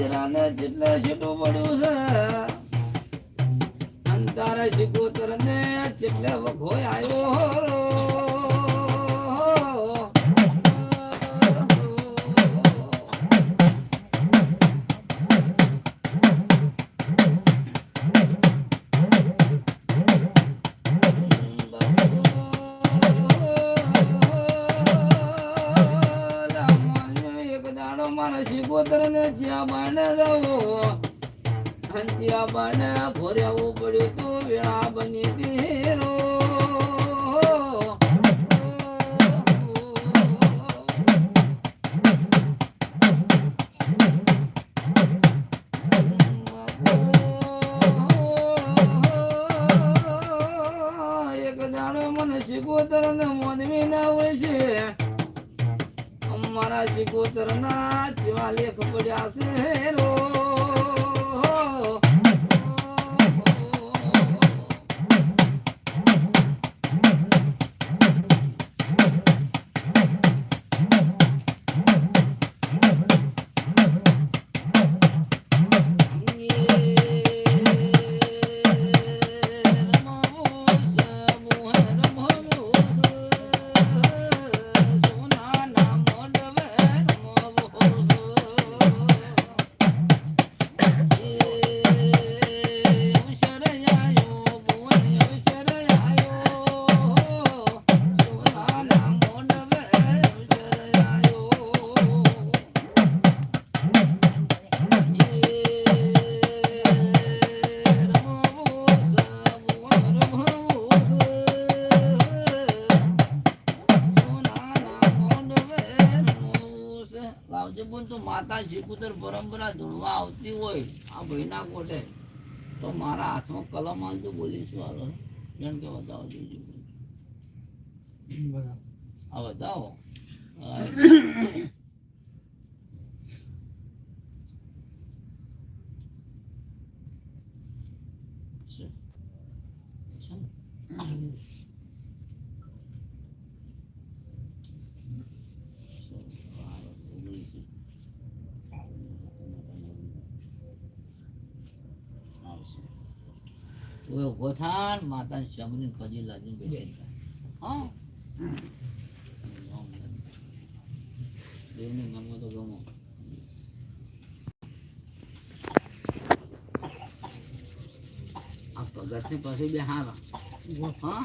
દેરાને જેટલે જેટલું પડ્યું છે અંતારે શીખો તરને જેટલે વખોય આવ્યો હંતિયા ભોર્યા ભોર્યાવું પડ્યું તું વેળા બની લાવજે તો માતા શીકુતર પરંપરા ધૂણવા આવતી હોય આ ભાઈના કોટે તો મારા હાથમાં કલમ આવજો બોલીશું હાલો જેમ કે બતાવો જોજો આ બતાવો હા. છે. છે ને? ઓય ઊભો થા ને માતાને શમરીને પજી લાજીને બેસી. હા. દેવને ગમો તો ગમો. આ ભગતની પાસે બે હારા હા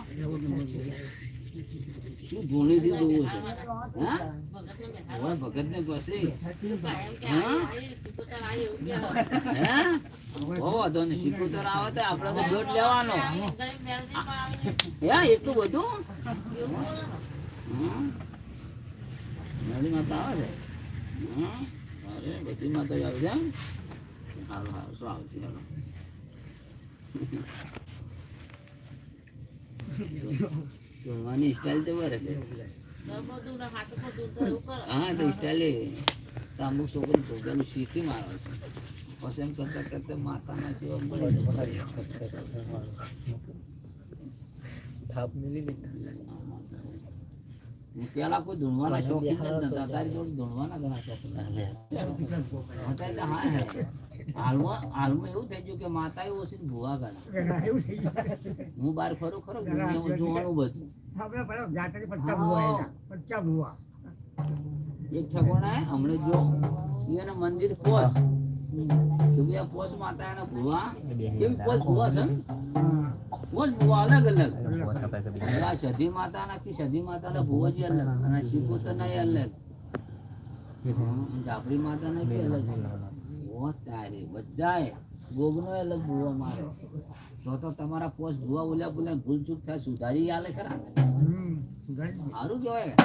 શું ભૂણી થી જોવું છે? હા? ભગત ને બહુ વાંધો નહીં. સિકોતર આવે તો આપણે તો દોઢ લેવાનો. હે, એટલું બધું. નળી માતા આવે છે. અરે, બધી માતા આવે છે હાલો સારું શું આવતી ચાલો જોવાની સ્ટાઇલ તો બરાબર છે. હા તો સ્ટાઇલ તો અમુક છોકરી છોકરાનું શીખી મારો છે? પછી એમ કરતા કરતા માતાના સેવા મળી જાય. પેલા કોઈ ધૂણવાના શોખીન જ નતા. તારી જોડે ધૂણવાના ઘણા શોખીન હતા. હે. હાલમાં હાલમાં એવું થઈ ગયું કે માતા ભૂવા હું બહાર ફરું ખરો જોવાનું બધું. એક ઠકોણા હમણાં જો એને મંદિર પોસ. તો બે પોસ માતા એના ભુવા. કેમ પોસ ભુવા છે પોસ ભુવા અલગ અલગ. આ સધી માતા નાખી સધી માતા ના ભુવા જ અલગ. અને શિવપુત્ર ના અલગ. જાપડી માતા નાખી અલગ ઓ તારે બધાય ગોગનો અલગ ભુવા મારે તો તો તમારા પોસ્ટ ભૂવા બોલ્યા બોલ્યા ભૂલ ચૂક થાય સુધારી આલે ખરા? સારું કહેવાય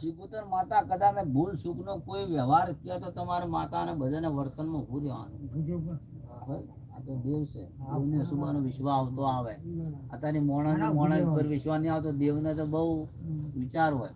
શિવપુત્ર માતા કદાચ ભૂલ સુખનો કોઈ વ્યવહાર કહે તો તમારે માતા અને બધાને વર્તનમાં ઊભું રહેવાનું. તો દેવ છે. દેવને સુબાનો વિશ્વા આવતો આવે. અત્યારે મોણા મોણા ઉપર વિશ્વાસ નહીં આવતો. દેવને તો બહુ વિચાર હોય.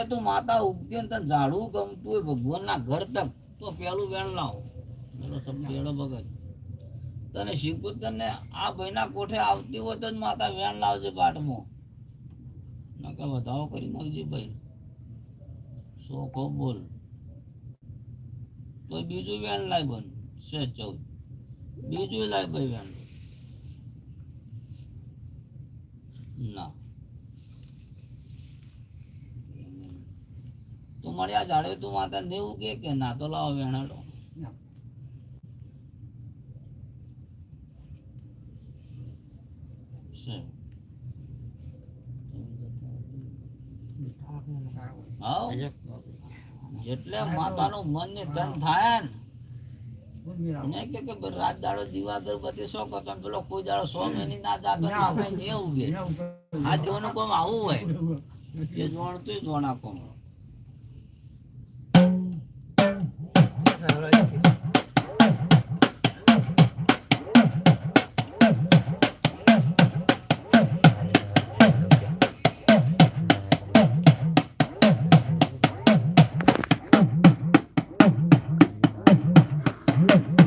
ઝાડવે તું માતા ઉગતી તને ઝાડવું ગમતું હોય, ભગવાનના ઘર તક. તો પેલું વેણ લાવો. પેલો શબ્દ ભગત તને શીખું તને આ ભાઈના કોઠે આવતી હોય તો જ માતા વેણ લાવજે પાઠમાં. નકર વધાવો કરી નાખજે ભાઈ. સોખો બોલ. તો બીજું વેણ લાય બન. છે ચૌદ. બીજું લાય ભાઈ વેણ. ના. મળ્યા ઝાડવે તું માતા દેવું કે કે ના તો લાવો વેણાડો. જેટલે માતાનું મન ને તન થાય ને. કે કે રાત દાડો દીવા અગરબત્તી શો તમે પેલો કોઈ દાડો સો મહિની ના જાતો એવું ઉગે આ દેવાનું કોમ આવું હોય. એ જોણતું જોણા આપો All right.